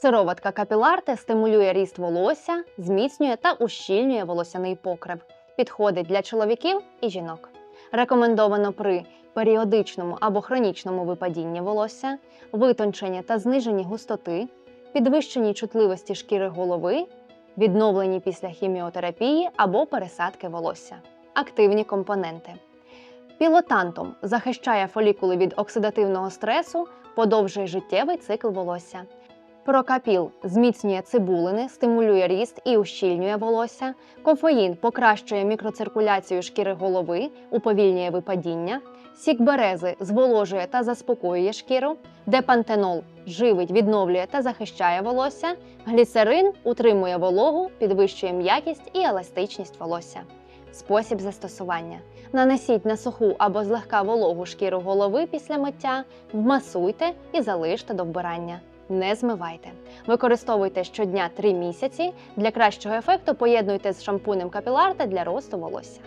Сироватка капіларте стимулює ріст волосся, зміцнює та ущільнює волосяний покрив. Підходить для чоловіків і жінок. Рекомендовано при періодичному або хронічному випадінні волосся, витонченні та зниженні густоти, підвищенні чутливості шкіри голови, відновленні після хіміотерапії або пересадки волосся. Активні компоненти. Пілотантом захищає фолікули від оксидативного стресу, подовжує життєвий цикл волосся. Прокапіл зміцнює цибулини, стимулює ріст і ущільнює волосся. Кофеїн покращує мікроциркуляцію шкіри голови, уповільнює випадіння. Сік берези зволожує та заспокоює шкіру. Депантенол живить, відновлює та захищає волосся. Гліцерин утримує вологу, підвищує м'якість і еластичність волосся. Спосіб застосування: нанесіть на суху або злегка вологу шкіру голови після миття, вмасуйте і залиште до вбирання. Не змивайте. Використовуйте щодня 3 місяці. Для кращого ефекту поєднуйте з шампунем капіларта для росту волосся.